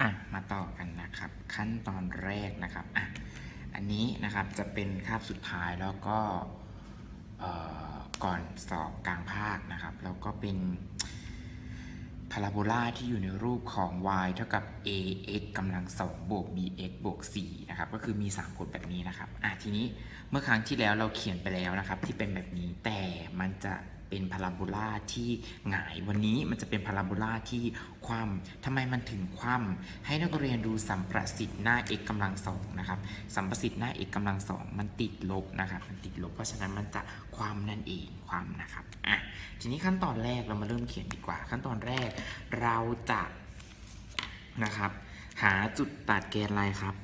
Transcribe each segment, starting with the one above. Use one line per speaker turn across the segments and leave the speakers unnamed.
อะมาต่อกันนะครับ ขั้นตอนแรกนะครับอะอันนี้นะครับจะเป็นคาบสุดท้ายแล้วก็ก่อนสอบกลางภาคนะครับ แล้วก็เป็นพาราโบลาที่อยู่ในรูปของ y เท่ากับ ax กำลังสองบวก bx บวก4นะครับ ก็คือมี 3กฎแบบนี้นะครับอะทีนี้เมื่อครั้งที่แล้วเราเขียนไปแล้วนะครับ ที่เป็นแบบนี้แต่มันจะ เป็นพาราโบลาที่หงายวันนี้มันจะเป็นพาราโบลาที่คว่ำทำไมมันถึงคว่ำให้นักเรียนดูสัมประสิทธิ์หน้า x กำลังสองนะครับสัมประสิทธิ์หน้า x กำลังสองมันติดลบนะครับมันติดลบเพราะฉะนั้นมันจะความนั่นเองความนะครับอะทีนี้ขั้นตอนแรกเรามาเริ่มเขียนดีกว่า ขั้นตอนแรกเราจะนะครับ หาจุดตัดแกนอะไรครับ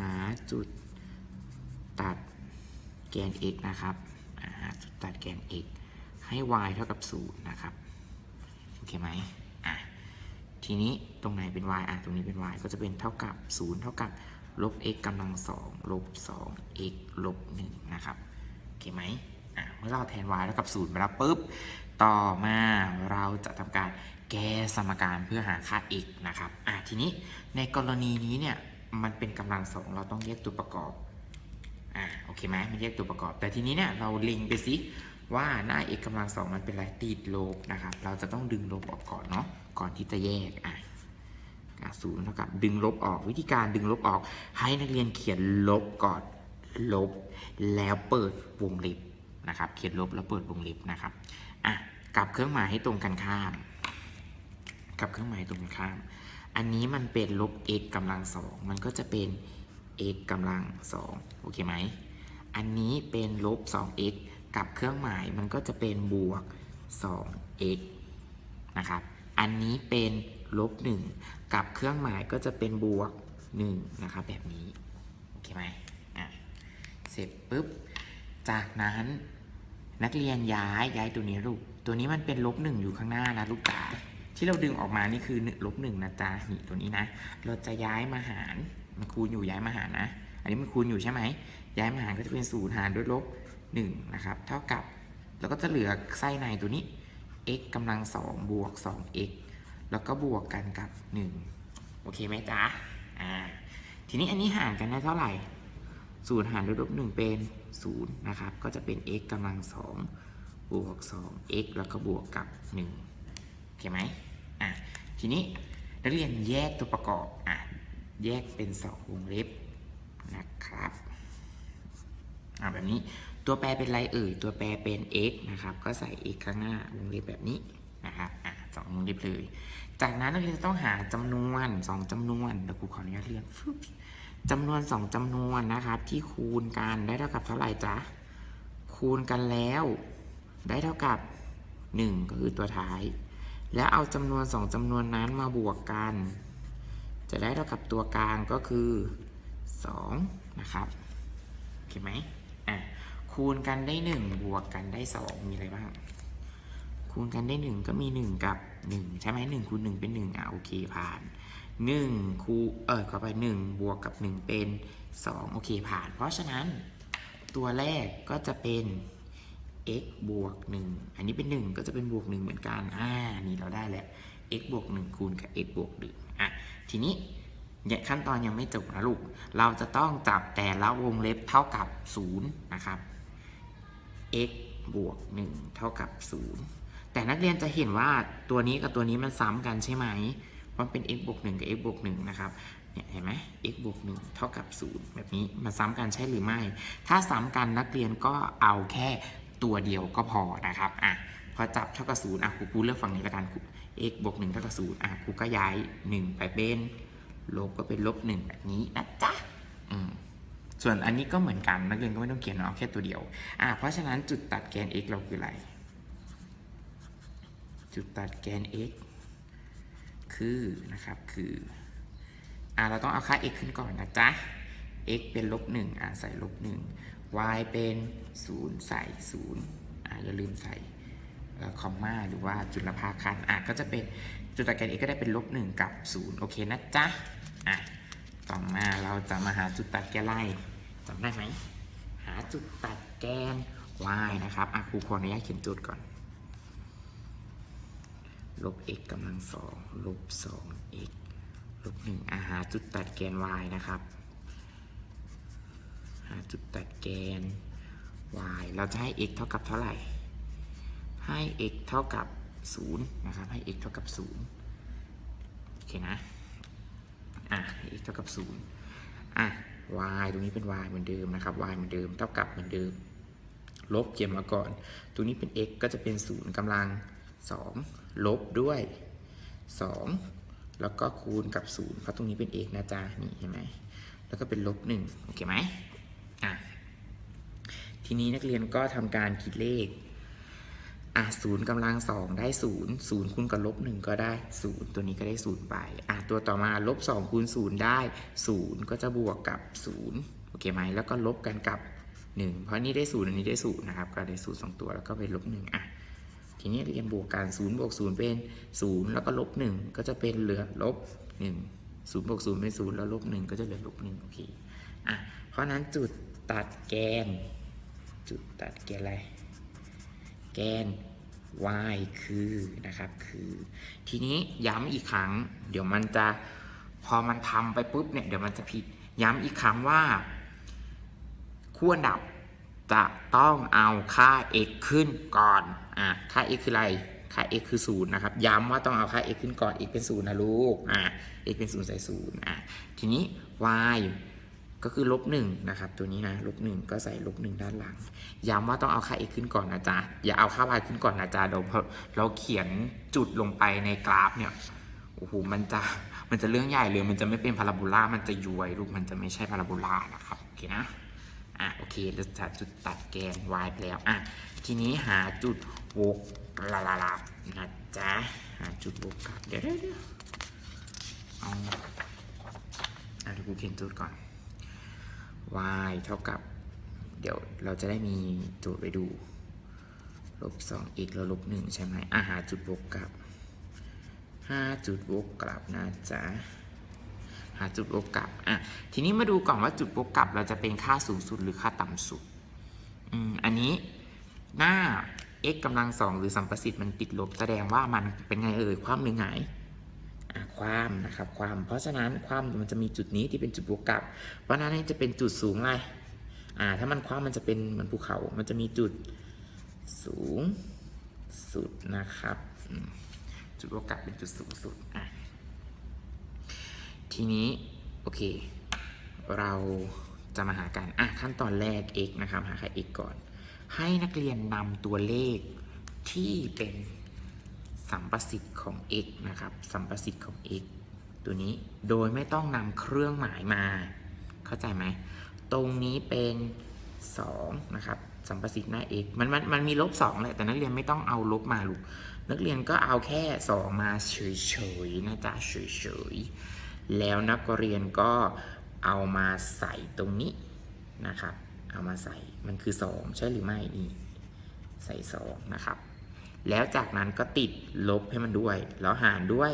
หาจุดตัดแกน x นะครับหาจุดตัดแกน x ให้ y เท่ากับ 0 นะครับ โอเคไหมอะทีนี้ตรงไหนเป็น y อะตรงนี้เป็น y ก็จะเป็นเท่ากับ 0 เท่ากับลบ x กำลัง2ลบ 2 x ลบ 1 นะครับ โอเคไหมอะเมื่อเราแทน y เท่ากับ0ไปแล้วปุ๊บ ต่อมาเราจะทำการแก้สมการเพื่อหาค่า x นะครับอะทีนี้ในกรณีนี้เนี่ยมันเป็นกำลังสองเราต้องแยกตัวประกอบอ่าโอเคไหมมันแยกตัวประกอบ แต่ทีนี้เนี่ยเราเล็งไปสิ ว่าหน้า x กำลังสองมันเป็นอะไรติดลบนะครับ เราจะต้องดึงลบออกก่อนเนาะ ก่อนที่จะแยกอะศูนย์เท่ากับดึงลบออกวิธีการดึงลบออก ให้นักเรียนเขียนลบก่อนลบ แล้วเปิดวงเล็บนะครับ เขียนลบแล้วเปิดวงเล็บนะครับอะกลับเครื่องหมายให้ตรงกันข้ามกลับเครื่องหมายตรงกันข้าม อันนี้มันเป็นลบ x กำลังสองมันก็จะเป็น x กำลังสองโอเคไหมอันนี้เป็นลบ 2x กับเครื่องหมายมันก็จะเป็นบวก 2x นะครับ อันนี้เป็นลบ 1 กับเครื่องหมายก็จะเป็นบวก 1 นะครับ แบบนี้ โอเคไหมอะ เสร็จปุ๊บ จากนั้นนักเรียนย้ายย้ายตัวนี้ลูก ตัวนี้มันเป็นลบหนึ่งอยู่ข้างหน้านะลูกจ๋าที่เราดึงออกมานี่คือลบหนึ่งนะจ๊ะนี่ตัวนี้นะ เราจะย้ายมาหารมันคูณอยู่ย้ายมาหารนะ อันนี้มันคูณอยู่ใช่ไหม ย้ายมาหารก็จะเป็นศูนย์หารด้วยลบ หนึ่งนะครับเท่ากับแล้วก็จะเหลือไส้ในตัวนี้ x กำลังสองบวก 2x แล้วก็บวกกันกับ 1 โอเคไหมจ๊ะอ่าทีนี้อันนี้หารกันได้เท่าไหร่ศูนย์หารด้วยลบหนึ่งเป็นศูนย์นะครับก็จะเป็น x กำลังสองบวก 2x แล้วก็บวกกับ 1 โอเคไหมอะทีนี้นักเรียนแยกตัวประกอบอะแยกเป็น 2 วงเล็บนะครับอะแบบนี้ ตัวแปรเป็นอะไรเอ่ย ตัวแปรเป็น x นะครับ ก็ใส่ x ข้างหน้าวงเล็บแบบนี้นะครับอะสองวงเล็บเลย จากนั้นนักเรียนจะต้องหาจำนวน2จำนวนเดี๋ยวครูขออนุญาตเรียนจำนวน2จำนวนนะครับที่คูณกันได้เท่ากับเท่าไหร่จ๊ะ คูณกันแล้ว ได้เท่ากับ 1 ก็คือตัวท้าย แล้วเอาจำนวน2จำนวนนั้นมาบวกกัน จะได้เท่ากับตัวกลางก็คือ2นะครับ โอเคไหมอะ คูณกันได้ 1 บวกกันได้ 2 มีอะไรบ้าง คูณกันได้ 1 ก็มี 1 กับ 1 ใช่ไหม1คูณ1เป็น 1 อะ โอเคผ่าน 1 คูเออข้าไป 1 บวกกับ 1 เป็น 2 โอเคผ่าน เพราะฉะนั้นตัวแรกก็จะเป็น x บวก 1 อันนี้เป็น 1 ก็จะเป็นบวก 1 เหมือนกัน อ่า นี่เราได้แล้ว x บวก 1 คูณกับ x บวก1อะ ทีนี้ขั้นตอนยังไม่จบนะลูก เราจะต้องจับแต่ละวงเล็บเท่ากับ 0 นะครับ x บวก 1 เท่ากับ 0 แต่นักเรียนจะเห็นว่าตัวนี้กับตัวนี้มันซ้ำกันใช่ไหมมันเป็น x บวก 1 กับ x บวก 1 นะครับ เนี่ยเห็นไหม x บวก 1 เท่ากับ 0 แบบนี้มาซ้ำกันใช่หรือไม่ ถ้าซ้ำกันนักเรียนก็เอาแค่ตัวเดียวก็พอนะครับ อะ พอจับเท่ากับ 0 อะครูครูเลือกฝั่งนี้ละกันครู x บวก 1 เท่ากับ 0 อะครูก็ย้าย 1 ไปเป็น ลบก็เป็นลบ 1 แบบนี้นะจ๊ะ อืม ส่วนอันนี้ก็เหมือนกันนักเรียนก็ไม่ต้องเขียนเอาแค่ตัวเดียวอะเพราะฉะนั้นจุดตัดแกน x เราคืออะไร จุดตัดแกน x คือนะครับคืออ่าเราต้องเอาค่า x ขึ้นก่อนนะจ๊ะ x เป็นลบหนึ่งอ่าใส่ลบหนึ่ง y เป็นศูนย์ใส่ศูนย์อ่าอย่าลืมใส่คอมมาหรือว่าจุลภาคันอะก็จะเป็นจุดตัดแกน x ก็ได้เป็นลบหนึ่งกับศูนย์โอเคนะจ๊ะอะ ต่อมาเราจะมาหาจุดตัดแกนไล่จำได้ไหม หาจุดตัดแกน y นะครับอะครูขออนุญาตเขียนจทย์ก่อน ลบ x กำลังสองลบสอง x ลบหนึ่งอาหาจุดตัดแกน y นะครับ หาจุดตัดแกน y เราจะให้ x เท่ากับเท่าไหร่ ให้ x เท่ากับ0นะครับ ให้ x เท่ากับ0โอเคนะ อะ x เท่ากับ0อะ y ตรงนี้เป็น y เหมือนเดิมนะครับ y เหมือนเดิมเท่ากับเหมือนเดิม ลบเก็บมาก่อน ตรงนี้เป็น x ก็จะเป็น 0กำลัง 2 ลบด้วย 2 แล้วก็คูณกับ 0 เพราะตรงนี้เป็น x นะจ๊ะ นี่เห็นไหม แล้วก็เป็นลบ1โอเคไหมอะ ทีนี้นักเรียนก็ทำการคิดเลข อะศูนย์กำลังสองได้ศูนย์ศูนย์คูณกับลบหนึ่งก็ได้ศูนย์ตัวนี้ก็ได้ศูนย์ไปอะตัวต่อมาลบสองคูณศูนย์ได้ศูนย์ก็จะบวกกับศูนย์โอเคไหมแล้วก็ลบกันกับหนึ่งเพราะนี่ได้ศูนย์อันนี้ได้ศูนย์นะครับก็ได้ศูนย์สองตัวแล้วก็ไปลบหนึ่งอะทีนี้เรียนบวกกันศูนย์บวกศูนย์เป็นศูนย์แล้วก็ลบหนึ่งก็จะเป็นเหลือลบหนึ่งศูนย์บวกศูนย์เป็นศูนย์แล้วลบหนึ่งก็จะเหลือลบหนึ่งโอเคอะเพราะฉะนั้นจุดตัดแกน จุดตัดแกนอะไรแกน y คือนะครับคือ ทีนี้ย้ำอีกครั้ง เดี๋ยวมันจะพอมันทำไปปุ๊บเนี่ยเดี๋ยวมันจะผิด ย้ำอีกครั้งว่าขั้วดับจะต้องเอาค่า x ขึ้นก่อนอะค่า x คืออะไรค่า x คือ0นะครับ ย้ำว่าต้องเอาค่า x ขึ้นก่อน x เป็น0นะลูกอะ x เป็น0ใส่0อะทีนี้ y ก็คือลบหนึ่งนะครับ ตัวนี้นะลบหนึ่งก็ใส่ลบหนึ่งด้านหลัง ย้ำว่าต้องเอาค่า x ขึ้นก่อนนะจ๊ะ อย่าเอาค่า y ขึ้นก่อนนะจ๊ะเดี๋ยวพอเราเขียนจุดลงไปในกราฟเนี่ยโอ้โหมันจะมันจะเรื่องใหญ่เลย มันจะไม่เป็นพาราโบลามันจะย้วยลูกมันจะไม่ใช่พาราโบลานะครับโอเคนะอะโอเคเราจะจุดตัดแกน y ไปแล้วอะทีนี้หาจุดวกลาลาลานะจ๊ะหาจุดวกกลับเดี๋ยวเดี๋ยวเดี๋ยวเอาอะเดี๋ยวกูเขียนจุดก่อน y เท่ากับ เดี๋ยวเราจะได้มีโจทย์ไปดูลบสองอีกแล้วลบหนึ่งใช่ไหมอาหาจุดบวกกลับห้าจุดบวกกลับนะจ๊ะหาจุดบวกกลับอะทีนี้มาดูก่อนว่าจุดบวกกลับ เราจะเป็นค่าสูงสุดหรือค่าต่ำสุดอืมอันนี้หน้า x กำลังสองหรือสัมประสิทธิ์มันติดลบแสดงว่ามันเป็นไงเอ่ยความหรือไงาย ความนะครับความเพราะฉะนั้นความมันจะมีจุดนี้ที่เป็นจุดบวกกลับ เพราะฉะนั้นจะเป็นจุดสูงไรอ่าถ้ามันควางมันจะเป็นเหมือนภูเขา มันจะมีจุดสูงสุดนะครับ จุดบวกกลับเป็นจุดสูงสุดอะทีนี้โอเค เราจะมาหากันอะขั้นตอนแรก x นะครับหาค่า x ก่อน ให้นักเรียนนำตัวเลขที่เป็น สัมประสิทธิ์ของ x นะครับ สัมประสิทธิ์ของ x ตัวนี้โดยไม่ต้องนำเครื่องหมายมา เข้าใจไหม ตรงนี้เป็น2นะครับ สัมประสิทธิ์หน้า x มันมันมันมีลบ2แหละ แต่นักเรียนไม่ต้องเอาลบมาลูก นักเรียนก็เอาแค่ 2 มาเฉยๆนะจ๊ะเฉยๆ แล้วนักเรียนก็เอามาใส่ตรงนี้นะครับ เอามาใส่ มันคือ 2 ใช่หรือไม่นี่ ใส่ 2 นะครับ แล้วจากนั้นก็ติดลบให้มันด้วย แล้วหารด้วย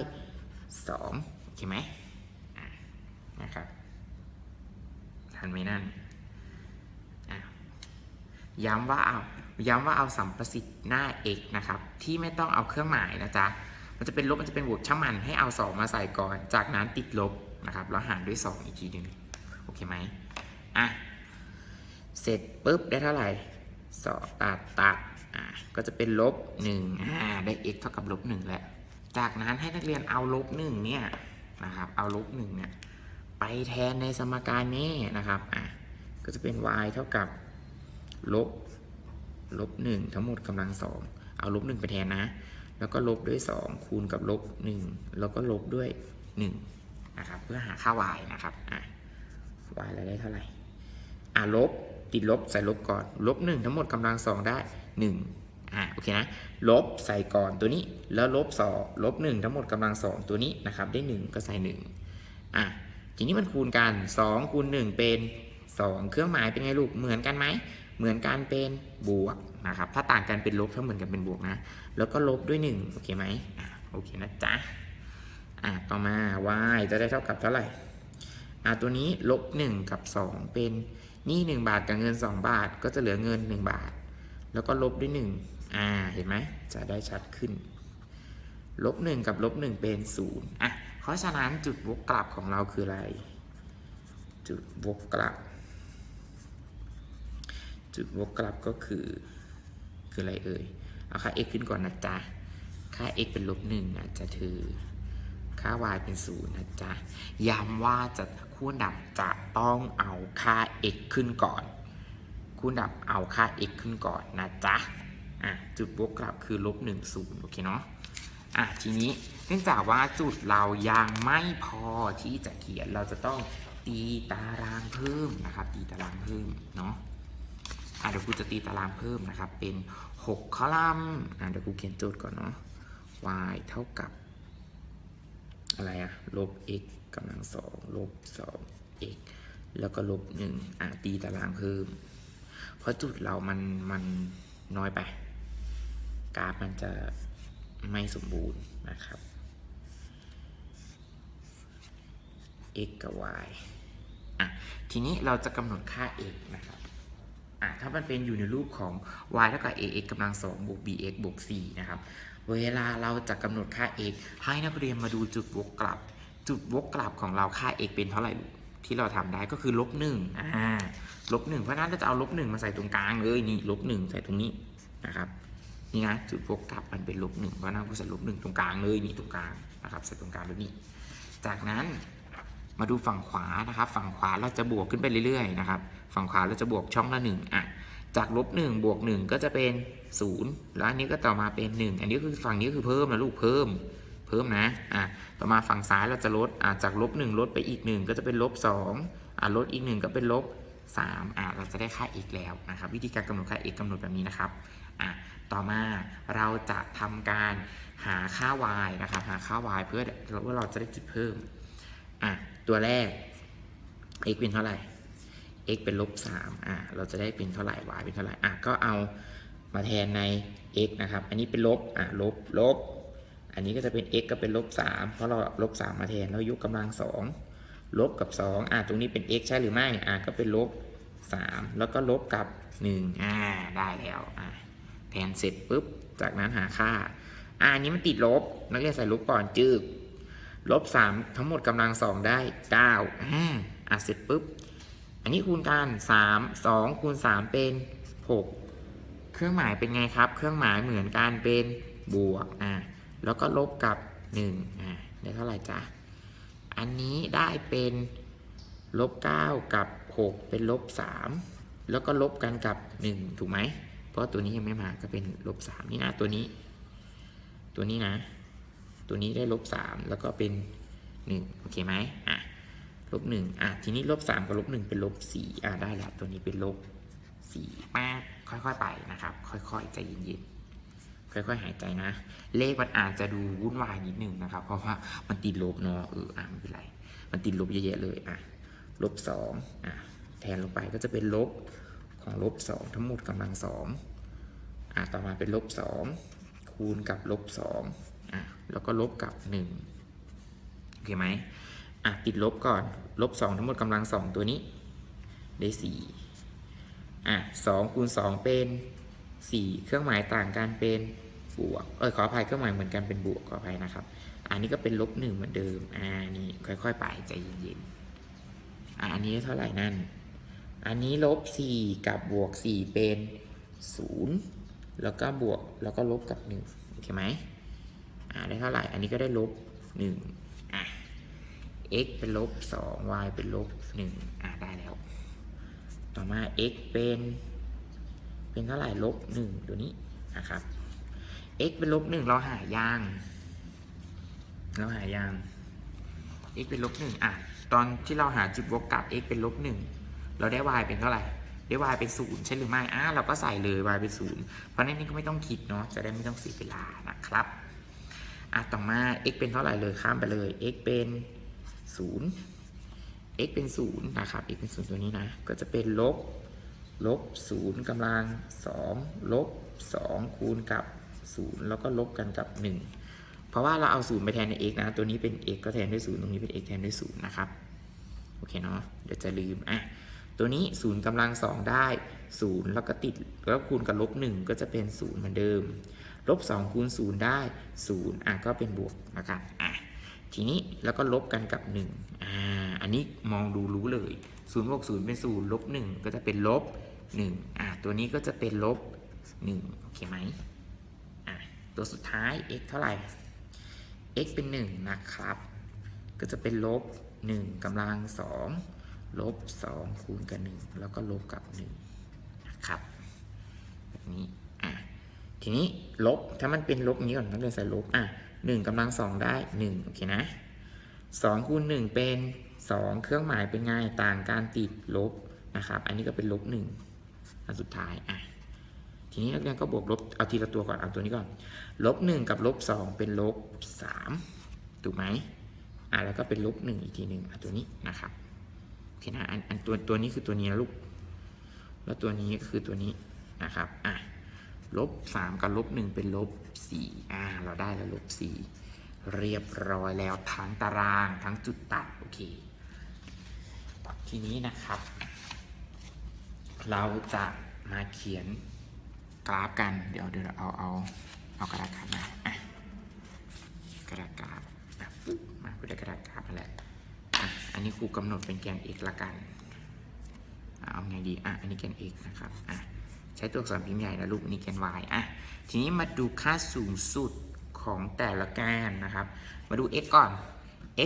2โอเคไหมนะครับทันไหมนั่นอะย้ำว่าเอาย้ำว่าเอาสัมประสิทธิ์หน้า x นะครับ ที่ไม่ต้องเอาเครื่องหมายนะจ๊ะ มันจะเป็นลบมันจะเป็นบวกช่างมันให้เอา 2 มาใส่ก่อน จากนั้นติดลบนะครับ แล้วหารด้วย 2 อีกทีหนึ่งโอเคไหมอะ เสร็จปุ๊บได้เท่าไหร่สองตัดตัด อะก็จะเป็นลบ1อ่าได้ x เท่ากับลบ1แล้ว จากนั้นให้นักเรียนเอาลบ1เนี่ยนะครับ เอาลบ1เนี่ยไปแทนในสมการนี้นะครับอะก็จะเป็น y เท่ากับลบลบหนึ่งทั้งหมดกำลังสองเอาลบหนึ่งไปแทนนะ แล้วก็ลบด้วยสองคูณกับลบหนึ่งแล้วก็ลบด้วยหนึ่งนะครับเพื่อหาค่า y นะครับอะ y เราได้เท่าไหร่อะลบติดลบใส่ลบก่อนลบหนึ่งทั้งหมดกำลังสองได้ หนึ่งอะโอเคนะลบใส่ก่อนตัวนี้แล้วลบสองลบหนึ่งทั้งหมดกำลังสองตัวนี้นะครับได้หนึ่งก็ใส่หนึ่งอะทีนี้มันคูณกัน 2คูณ1เป็น 2 เครื่องหมายเป็นไงลูกเหมือนกันไหมเหมือนกันเป็นบวกนะครับถ้าต่างกันเป็นลบถ้าเหมือนกันเป็นบวกนะแล้วก็ลบด้วย1โอเคไหมอะโอเคนะจ๊ะอะต่อมา y จะได้เท่ากับเท่าไหร่อะตัวนี้ลบ1กับ 2 เป็นนี่1บาทกับเงิน 2 บาทก็จะเหลือเงิน 1 บาท แล้วก็ลบด้วย1อ่าเห็นไหมจะได้ชัดขึ้น ลบ1กับลบ1เป็น0อะเพราะฉะนั้นจุดวกกลับของเราคืออะไร จุดวกกลับ จุดวกกลับก็คือ คืออะไรเอ่ยเอาค่า x ขึ้นก่อนนะจ๊ะ ค่า x เป็นลบหนึ่งนะจ๊ะเธอ ค่า y เป็นศูนย์นะจ๊ะ ย้ำว่าจะคู่ดับจะต้องเอาค่า x ขึ้นก่อน คู่ดับเอาค่า x ขึ้นก่อนนะจ๊ะอะจุดบวกกลับคือลบหนึ่งศูนย์โอเคเนาะอะทีนี้เนื่องจากว่าจุดเรายังไม่พอที่จะเขียนเราจะต้องตีตารางเพิ่มนะครับ ตีตารางเพิ่มเนาะอะเดี๋ยวครูจะตีตารางเพิ่มนะครับ เป็น 6 คอลัมน์อะเดี๋ยวครูเขียนโจทย์ก่อนเนาะ y เท่ากับ อะไรอะลบ x กำลังสองลบสอง x แล้วก็ลบหนึ่งอะตีตารางเพิ่ม เพราะจุดเรามันมันน้อยไป กราฟมันจะไม่สมบูรณ์นะครับ x กับ y อะ ทีนี้เราจะกำหนดค่า x นะครับ อะ ถ้ามันเป็นอยู่ในรูปของ y เท่ากับ ax กำลังสองบวก bx บวก c นะครับ เวลาเราจะกำหนดค่า x ให้นักเรียนมาดูจุดวกกลับ จุดวกกลับของเราค่า x เป็นเท่าไหร่ลูก ที่เราทำได้ก็คือลบหนึ่งอ่าลบหนึ่งเพราะนั้นเราจะเอาลบหนึ่งมาใส่ตรงกลางเลยนี่ลบหนึ่งใส่ตรงนี้นะครับนี่นะจุดวกกลับมันเป็นลบหนึ่งเพราะนั้นกูใส่ลบหนึ่งตรงกลางเลยนี่ตรงกลางนะครับใส่ตรงกลางแบบนี้จากนั้นมาดูฝั่งขวานะครับ ฝั่งขวาเราจะบวกขึ้นไปเรื่อยๆนะครับ ฝั่งขวาเราจะบวกช่องละหนึ่งอะจากลบหนึ่งบวกหนึ่งก็จะเป็นศูนย์แล้วอันนี้ก็ต่อมาเป็นหนึ่งอันนี้คือฝั่งนี้คือเพิ่มนะลูกเพิ่ม พิ่มนะอะต่อมาฝั่งซ้ายเราจะลดอะจากลบหนึ่งลดไปอีกหนึ่งก็จะเป็นลบสองอะลดอีกหนึ่งก็เป็นลบสามอะเราจะได้ค่า x แล้วนะครับ วิธีการกำหนดค่า x กำหนดแบบนี้นะครับอะต่อมาเราจะทำการหาค่า y นะครับหาค่า y เพื่อว่าเราจะได้จุดเพิ่มอะตัวแรก x เป็นเท่าไหร่ x เป็นลบ3อะเราจะได้เป็นเท่าไหร่ y เป็นเท่าไหร่อะก็เอามาแทนใน x นะครับ อันนี้เป็นลบอะลบลบ อันนี้ก็จะเป็น x ก็เป็นลบ3เพราะเราลบ3มาแทนแล้วยกกำลัง2ลบกับ2อะตรงนี้เป็น x ใช่หรือไม่อะก็เป็นลบ3แล้วก็ลบกับ1อ่าได้แล้วอะแทนเสร็จปุ๊บ จากนั้นหาค่าอะอันนี้มันติดลบ นักเรียนใส่ลบก่อนจึกลบ3ทั้งหมดกำลัง2ได้9อ่าอะเสร็จปุ๊บ อันนี้คูณกัน3 2คูณ3เป็น 6 เครื่องหมายเป็นไงครับ เครื่องหมายเหมือนกันเป็นบวกอะ แล้วก็ลบกับ1อะได้เท่าไหร่จ๊ะ อันนี้ได้เป็นลบ9กับ 6 เป็นลบ3แล้วก็ลบกันกับ 1 ถูกไหม เพราะตัวนี้ยังไม่มาก็เป็นลบ3นี่นะตัวนี้ ตัวนี้นะ ตัวนี้ได้ลบ3แล้วก็เป็น 1 โอเคไหมอะลบหนึ่งอะทีนี้ลบสามกับลบหนึ่งเป็นลบสี่อะได้แล้วตัวนี้เป็นลบสี่แป๊บค่อยๆไปนะครับ ค่อยๆใจเย็นๆ ค่อยๆหายใจนะ เลขมันอาจจะดูวุ่นวายนิดนึงนะครับ เพราะว่ามันติดลบเนาะเอออะไม่เป็นไร มันติดลบเยอะๆเลยอะลบสองอะแทนลงไปก็จะเป็นลบของลบสองทั้งหมดกำลังสองอะต่อมาเป็นลบสองคูณกับลบสองอะแล้วก็ลบกับหนึ่งโอเคไหมอะติดลบก่อนลบสองทั้งหมดกำลังสองตัวนี้ได้สี่อะสองคูณสองเป็นสี่เครื่องหมายต่างกันเป็น บวก เออขออภัยเครื่องหมายเหมือนกันเป็นบวกขออภัยนะครับ อันนี้ก็เป็นลบหนึ่งเหมือนเดิม อ่านี่ค่อยๆ ไปใจเย็นๆ อะอันนี้เท่าไหร่นั่น อันนี้ลบสี่กับบวกสี่เป็นศูนย์แล้วก็บวกแล้วก็ลบกับหนึ่งโอเคไหมอ่าได้เท่าไหร่ อันนี้ก็ได้ลบหนึ่งอะ x เป็นลบ2 y เป็นลบ1อ่าได้แล้ว ต่อมา x เป็น เป็นเท่าไหร่ลบ1ตัวนี้นะครับ x เป็นลบ1เราหายาง เราหายาง x เป็นลบ1อะ ตอนที่เราหาจุดวกกลับ x เป็นลบ1เราได้ y เป็นเท่าไหร่ ได้ y เป็น0ใช่หรือไม่อ่าเราก็ใส่เลย y เป็น0เพราะนั้นนี่ก็ไม่ต้องคิดเนาะ จะได้ไม่ต้องเสียเวลานะครับ อะ ต่อมา x เป็นเท่าไหร่เลย ข้ามไปเลย x เป็นศูนย์ x เป็นศูนย์นะครับ x เป็นศูนย์ตัวนี้นะ ก็จะเป็นลบ ลบศูนย์กำลังสองลบสองคูณกับ ศูนย์แล้วก็ลบกันกับหนึ่งเพราะว่าเราเอาศูนย์ไปแทนใน x นะ ตัวนี้เป็น x ก็แทนด้วยศูนย์ตรงนี้เป็น x แทนด้วยศูนย์นะครับ โอเคเนาะ เดี๋ยวจะลืม อะ ตัวนี้ศูนย์กำลังสองได้ศูนย์แล้วก็ติด แล้วคูณกับลบหนึ่งก็จะเป็นศูนย์เหมือนเดิม ลบสองคูณศูนย์ได้ศูนย์อะ ก็เป็นบวกนะครับ อะ ทีนี้แล้วก็ลบกันกับ 1 อ่า อันนี้มองดูรู้เลย0บวก0เป็น 0 ลบ 1 ก็จะเป็นลบ 1 อ่าตัวนี้ก็จะเป็นลบ 1 โอเคไหมอ่า ตัวสุดท้าย x เท่าไหร่ x เป็น 1 นะครับ ก็จะเป็นลบ 1กำลัง 2 ลบ 2 คูณกับ 1 แล้วก็ลบกับ 1 นะครับ แบบนี้ อะ ทีนี้ลบ ถ้ามันเป็นลบนี้ก่อนนักเรียนใส่ลบ อะหนึ่งกำลังสองได้หนึ่งโอเคนะสองคูณหนึ่งเป็นสองเครื่องหมายเป็นไง ต่างการติดลบนะครับ อันนี้ก็เป็นลบหนึ่งอันสุดท้าย อะ ทีนี้นักเรียนก็บวกลบเอาทีละตัวก่อนเอาตัวนี้ก่อนลบหนึ่งกับลบสองเป็นลบสามถูกไหมอะแล้วก็เป็นลบหนึ่งอีกทีหนึ่งอะตัวนี้นะครับโอเคนะอันอันตัวตัวนี้คือตัวนี้นะลูกแล้วตัวนี้คือตัวนี้นะครับอะลบ3กับลบ1เป็นลบ4อ่าเราได้แล้วลบ4เรียบร้อยแล้วทั้งตารางทั้งจุดตัดโอเคทีนี้นะครับ เราจะมาเขียน กราฟกัน เดี๋ยวเดี๋ยวเอาเอาเอากระดาษกราฟมากระดาษกราฟอะฟึ๊บมากูได้กระดาษกราฟมาแล้วอันนี้ครูกำหนดเป็นแกน x ละกันเอาไงดีอะอันนี้แกน x นะครับอะใช้ตัวอักษรพิมพ์ใหญ่นะลูกอันนี้แกน y อะทีนี้มาดูค่าสูงสุดของแต่ละแกนนะครับ มาดู x ก่อน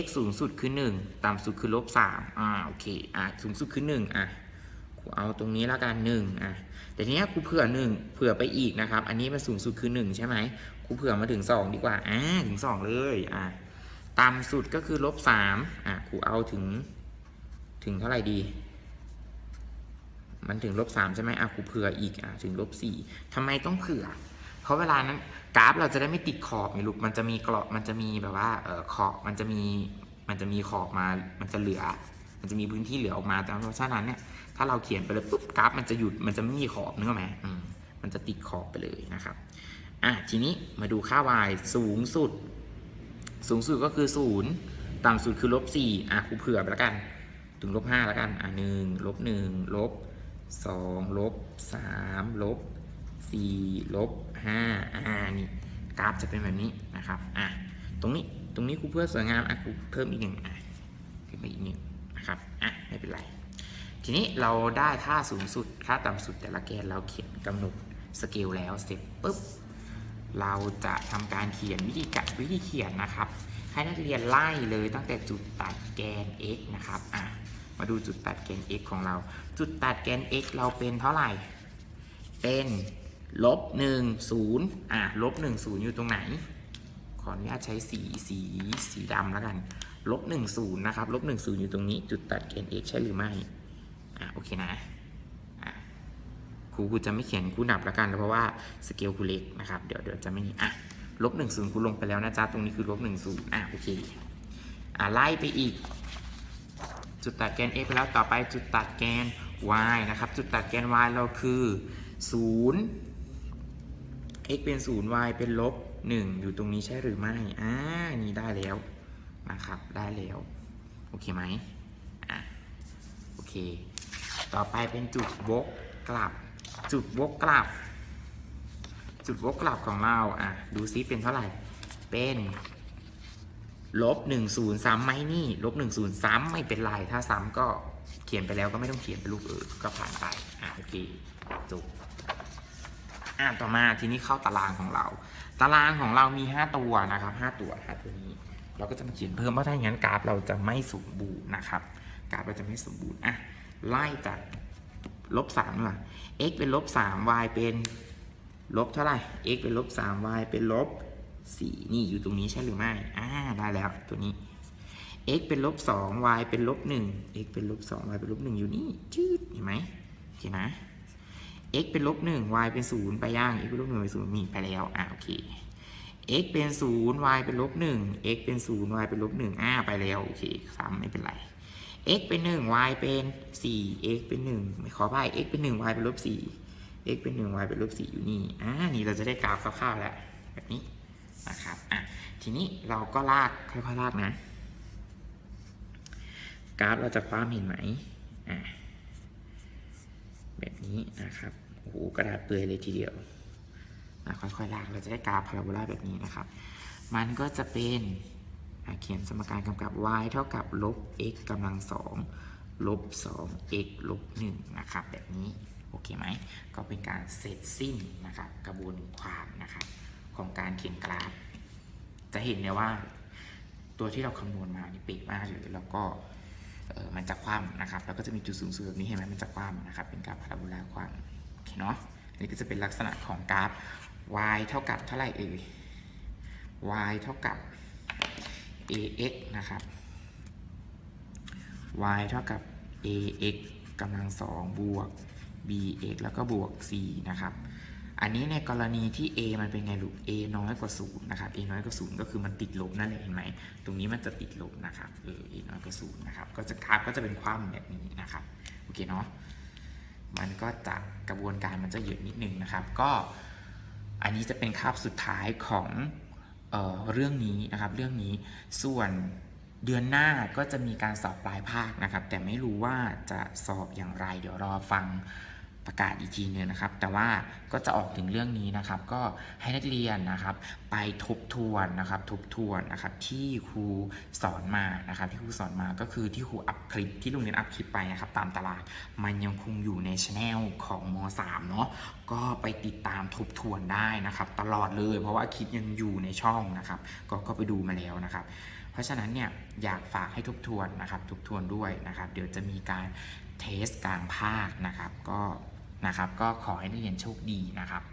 x สูงสุดคือ 1 ต่ำสุดคือลบ3อ่าโอเคอะสูงสุดคือ 1 อะ รูเอาตรงนี้แล้วกัน1อะแต่ทีนี้ครูเผื่อ1เผื่อไปอีกนะครับ อันนี้มันสูงสุดคือ1ใช่ไหมครูเผื่อมาถึง2ดีกว่าอ่าถึง2เลยอะต่ำสุดก็คือลบ3อะครูเอาถึงถึงเท่าไหร่ดี มันถึงลบสามใช่ไหมอะกูเผื่ออีกอะถึงลบสี่ทำไมต้องเผื่อ เพราะเวลานั้นกราฟเราจะได้ไม่ติดขอบไงลูกมันจะมีกรอบมันจะมีแบบว่าเออขอบมันจะมีมันจะมีขอบมา มันจะเหลือ มันจะมีพื้นที่เหลือออกมาแต่เพราะฉะนั้นเนี่ยถ้าเราเขียนไปเลยปุ๊บกราฟมันจะหยุดมันจะไม่มีขอบนึกออกไหมมันจะติดขอบไปเลยนะครับอะทีนี้มาดูค่า y สูงสุด สูงสุดก็คือศูนย์ต่ำสุดคือลบสี่อะครูเผื่อไปแล้วกัน ถึงลบห้าแล้วกันอะหนึ่งลบหนึ่งลบสองลบสามลบสี่ลบห้าอ่านี่กราฟจะเป็นแบบนี้นะครับอะตรงนี้ตรงนี้ครูเพื่อสวยงามอะครูเพิ่มอีกหนึ่งอะขึ้นไปอีกหนึ่ง นะครับอะไม่เป็นไร ทีนี้เราได้ค่าสูงสุดค่าต่ำสุดแต่ละแกนเราเขียนกำหนดสเกลแล้วเสร็จปุ๊บเราจะทำการเขียนวิธีการวิธีเขียนนะครับ ให้นักเรียนไล่เลยตั้งแต่จุดตัดแกน x นะครับอะมาดูจุดตัดแกน x ของเรา จุดตัดแกน x เราเป็นเท่าไหร่ เป็นลบหนึ่งศูนย์อะลบหนึ่งศูนย์อยู่ตรงไหน ขออนุญาตใช้สีสีสีดำแล้วกัน ลบหนึ่งศูนย์นะครับลบหนึ่งศูนย์อยู่ตรงนี้จุดตัดแกน x ใช่หรือไม่อะโอเคนะอะครูครูจะไม่เขียนครูนับล้วกันเพราะว่าสเกลครูเล็กนะครับเดี๋ยวเดี๋ยวจะไม่มีอะลบหนึ่งศูนย์ครูลงไปแล้วนะจ๊ะตรงนี้คือลบหนึ่งศูนย์อะโอเคอะไล่ไปอีก จุดตัดแกน x ไปแล้วต่อไปจุดตัดแกน y นะครับ จุดตัดแกน y เราคือ0 x เป็น0 y เป็นลบ1อยู่ตรงนี้ใช่หรือไม่อ่านี่ได้แล้ว นะครับ ได้แล้ว โอเคไหมอะโอเค ต่อไปเป็นจุดวกกลับ จุดวกกลับ จุดวกกลับของเราอะดูซิเป็นเท่าไหร่ เป็นลบหนึ่งศูนย์ซ้ำไหมนี่ ลบหนึ่งศูนย์ซ้ำไม่เป็นไร ถ้าซ้ำก็เขียนไปแล้วก็ไม่ต้องเขียนเป็นรูปเออก็ผ่านไป อะโอเคจบอะต่อมาทีนี้เข้าตารางของเรา ตารางของเรามี 5 ตัวนะครับ 5 ตัว5ตัวนี้ เราก็จะมาเขียนเพิ่มเพราะถ้าอย่างนั้นกราฟเราจะไม่สมบูรณ์นะครับ กราฟเราจะไม่สมบูรณ์อะไล่จากลบสามมา x เป็นลบสาม y เป็นลบเท่าไหร่ x เป็นลบสาม y เป็นลบสี่นี่อยู่ตรงนี้ใช่หรือไม่อ่าได้แล้วตัวนี้ x เป็นลบสอง y เป็นลบหนึ่ง x เป็นลบสอง y เป็นลบหนึ่งอยู่นี่จืดเห็นไหมโอเคนะ x เป็นลบหนึ่ง y เป็นศูนย์ไปย่าง x เป็นลบหนึ่งไปศูนย์มีไปแล้วอ่าโอเค x เป็นศูนย์ y เป็นลบหนึ่ง x เป็นศูนย์ y เป็นลบหนึ่งอ่าไปแล้ว โอเค ซ้ำไม่เป็นไร x เป็นหนึ่ง y เป็นสี่ x เป็นหนึ่งไม่ขอไป x เป็นหนึ่ง y เป็นลบสี่ x เป็นหนึ่ง y เป็นลบสี่อยู่นี่ อ่า นี่เราจะได้กราฟคร่าวๆแล้ว แบบนี้นะครับ อะ ทีนี้เราก็ลากค่อยๆลากนะ กราฟเราจะคว้าเห็นไหม อะแบบนี้นะครับ โอ้โห กระดาษเปื่อยเลยทีเดียว ค่อยๆลากเราจะได้กราฟพาราโบลาแบบนี้นะครับ มันก็จะเป็นเขียนสมการกำกับ y เท่ากับลบ x กำลังสองลบ2 x ลบ1นะครับ แบบนี้โอเคไหม ก็เป็นการเสร็จสิ้นนะครับ กระบวนความนะครับ ของการเขียนกราฟ จะเห็นเลยว่าตัวที่เราคำนวณมานี่ป๊ะมากเลยแล้วก็มันจะคว่ำนะครับ แล้วก็จะมีจุดสูงสุดแบบนี้เห็นไหมมันจะคว่ำนะครับ เป็นกราฟพาราโบลาคว่ำโอเคเนาะนี่ก็จะเป็นลักษณะของกราฟ y เท่ากับเท่าไหร่เอ่ย y เท่ากับ ax นะครับ y เท่ากับ ax กำลังสองบวก bx แล้วก็บวก c นะครับ อันนี้ในกรณีที่ a มันเป็นไงลูก a น้อยกว่า0นะครับ a น้อยกว่า0ก็คือมันติดลบนั่นแหละเห็นไหม ตรงนี้มันจะติดลบนะครับ เออ a น้อยกว่า0นะครับ ก็จะกราฟก็จะเป็นความแบบนี้นะครับ โอเคเนาะ มันก็จะกระบวนการมันจะเยอะนิดนึงนะครับ ก็ อันนี้จะเป็นคาบสุดท้ายของเออเรื่องนี้นะครับ เรื่องนี้ส่วนเดือนหน้าก็จะมีการสอบปลายภาคนะครับ แต่ไม่รู้ว่าจะสอบอย่างไร เดี๋ยวรอฟัง ประกาศอีกทีนึงนะครับ แต่ว่าก็จะออกถึงเรื่องนี้นะครับ ก็ให้นักเรียนนะครับ ไปทบทวนนะครับ ทบทวนนะครับ ที่ครูสอนมานะครับ ที่ครูสอนมาก็คือที่ครูอัพคลิปที่โรงเรียนอัพคลิปไปนะครับ ตามตารางมันยังคงอยู่ในช anel ของม .3 เนาะก็ไปติดตามทบทวนได้นะครับ ตลอดเลย เพราะว่าคลิปยังอยู่ในช่องนะครับ ก็ก็ไปดูมาแล้วนะครับเพราะฉะนั้นเนี่ยอยากฝากให้ทบทวนนะครับ ทบทวนด้วยนะครับ เดี๋ยวจะมีการเทสกลางภาคนะครับ ก็ นะครับ ก็ขอให้นักเรียนโชคดีนะครับ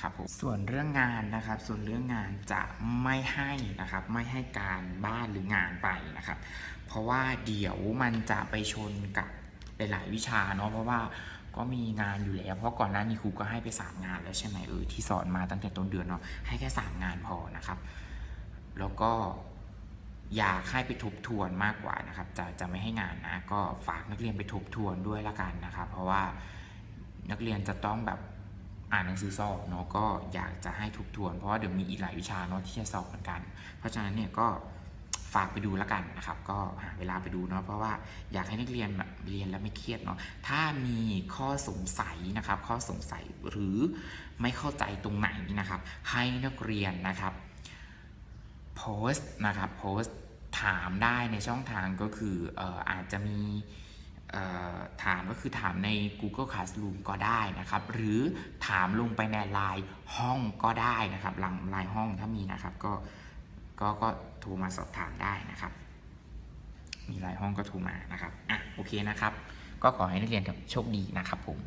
ครับผมส่วนเรื่องงานนะครับ ส่วนเรื่องงานจะไม่ให้นะครับ ไม่ให้การบ้านหรืองานไปนะครับ เพราะว่าเดี๋ยวมันจะไปชนกับหลายๆวิชาเนาะเพราะว่าก็มีงานอยู่แล้ว เพราะก่อนหน้านี้ครูก็ให้ไปสามงานแล้วใช่ไหมเออที่สอนมาตั้งแต่ต้นเดือนเนาะให้แค่สามงานพอนะครับ แล้วก็อยากให้ไปทบทวนมากกว่านะครับ จะจะไม่ให้งานนะ ก็ฝากนักเรียนไปทบทวนด้วยละกันนะครับ เพราะว่า นักเรียนจะต้องแบบอ่านหนังสือสอบเนาะก็อยากจะให้ทบทวน เพราะว่าเดี๋ยวมีอีกหลายวิชาเนาะที่จะสอบเหมือนกัน เพราะฉะนั้นเนี่ยก็ฝากไปดูแล้วกันนะครับ ก็หาเวลาไปดูเนาะเพราะว่าอยากให้นักเรียนแบบเรียนแล้วไม่เครียดเนาะถ้ามีข้อสงสัยนะครับ ข้อสงสัยหรือไม่เข้าใจตรงไหนนะครับ ให้นักเรียนนะครับโพสต์นะครับโพสต์ถามได้ในช่องทางก็คืออออาจจะมี ถามก็คือถามใน Google Classroom ก็ได้นะครับ หรือถามลงไปในไลน์ห้องก็ได้นะครับหลังไลน์ห้องถ้ามีนะครับก็ก็ก็โทรมาสอบถามได้นะครับ มีไลน์ห้องก็โทรมานะครับอะโอเคนะครับ ก็ขอให้นักเรียนโชคดีนะครับผม